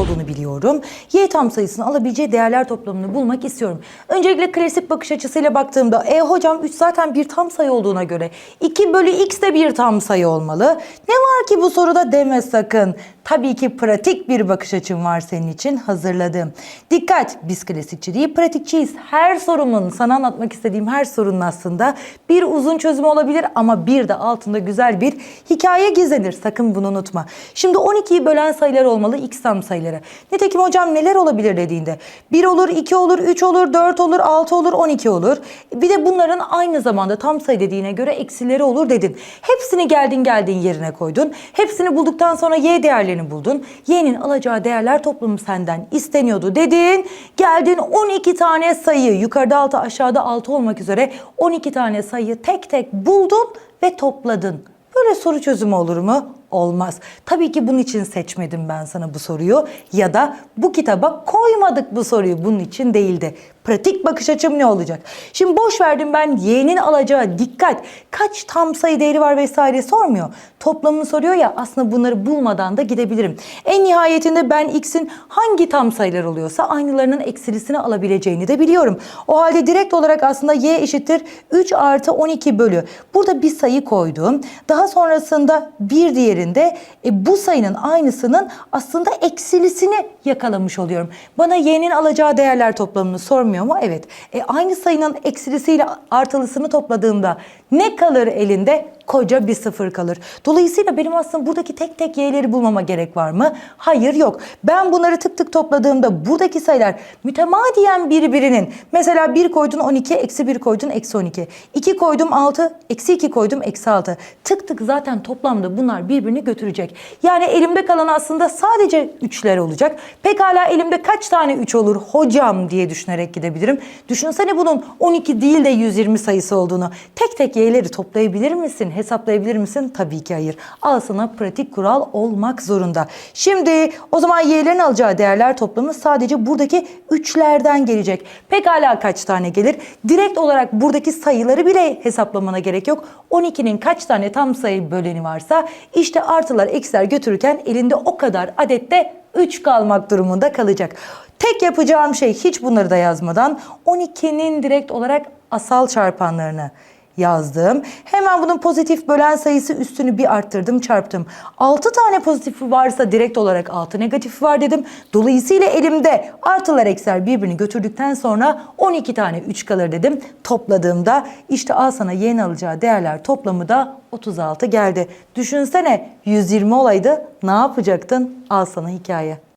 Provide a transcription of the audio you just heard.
olduğunu biliyorum. Y tam sayısının alabileceği değerler toplamını bulmak istiyorum. Öncelikle klasik bakış açısıyla baktığımda e hocam 3 zaten bir tam sayı olduğuna göre 2 bölü x de bir tam sayı olmalı. Ne var ki bu soruda deme sakın. Tabii ki pratik bir bakış açım var senin için hazırladım. Dikkat biz klasikçi değil pratikçiyiz. Her sorumun sana anlatmak istediğim her sorunun aslında bir uzun çözümü olabilir ama bir de altında güzel bir hikaye gizlenir. Sakın bunu unutma. Şimdi 12'yi bölen sayılar olmalı x tam sayıları. Nitekim hocam neler olabilir dediğinde 1 olur, 2 olur, 3 olur, 4 olur, 6 olur, 12 olur. Bir de bunların aynı zamanda tam sayı dediğine göre eksileri olur dedin. Hepsini geldin geldin yerine koydun. Hepsini bulduktan sonra y değerlerini buldun. Y'nin alacağı değerler toplamı senden isteniyordu dedin. Geldin 12 tane sayı yukarıda 6 aşağıda 6 olmak üzere 12 tane sayıyı tek tek buldun ve topladın. Böyle soru çözümü olur mu? Olmaz. Tabii ki bunun için seçmedim ben sana bu soruyu ya da bu kitaba koymadık bu soruyu bunun için değildi. Pratik bakış açım ne olacak? Şimdi boş verdim ben y'nin alacağı dikkat kaç tam sayı değeri var vesaire sormuyor. Toplamını soruyor ya aslında bunları bulmadan da gidebilirim. En nihayetinde ben x'in hangi tam sayılar oluyorsa aynılarının eksilisini alabileceğini de biliyorum. O halde direkt olarak aslında y eşittir 3 artı 12 bölü. Burada bir sayı koydum. Daha sonrasında bir diğerinde e, bu sayının aynısının aslında eksilisini yakalamış oluyorum. Bana y'nin alacağı değerler toplamını sormuyor mu? Evet. E, aynı sayının eksilisiyle artılısını topladığımda ne kalır elinde? Koca bir sıfır kalır. Dolayısıyla benim aslında buradaki tek tek y'leri bulmama gerek var mı? Hayır yok. Ben bunları tık tık topladığımda buradaki sayılar mütemadiyen birbirinin mesela 1 koydun 12, eksi 1 koydun eksi 12. 2 koydum 6, eksi 2 koydum eksi 6. Tık tık zaten toplamda bunlar birbirini götürecek. Yani elimde kalan aslında sadece 3'ler olacak. Pekala elimde kaç tane 3 olur hocam diye düşünerek gidebilirim. Düşünsene bunun 12 değil de 120 sayısı olduğunu. Tek tek y'leri toplayabilir misin? Hesaplayabilir misin? Tabii ki hayır. Al sana pratik kural olmak zorunda. Şimdi o zaman y'lerin alacağı değerler toplamı sadece buradaki 3'lerden gelecek. Pekala kaç tane gelir? Direkt olarak buradaki sayıları bile hesaplamana gerek yok. 12'nin kaç tane tam sayı böleni varsa işte artılar eksiler götürürken elinde o kadar adette 3 kalmak durumunda kalacak. Tek yapacağım şey hiç bunları da yazmadan 12'nin direkt olarak asal çarpanlarını yazdım. Hemen bunun pozitif bölen sayısı üstünü bir arttırdım çarptım. 6 tane pozitifi varsa direkt olarak 6 negatifi var dedim. Dolayısıyla elimde artılar eksiler birbirini götürdükten sonra 12 tane 3 kalır dedim. Topladığımda işte al sana yeni alacağı değerler toplamı da 36 geldi. Düşünsene 120 olaydı ne yapacaktın? Al sana hikaye.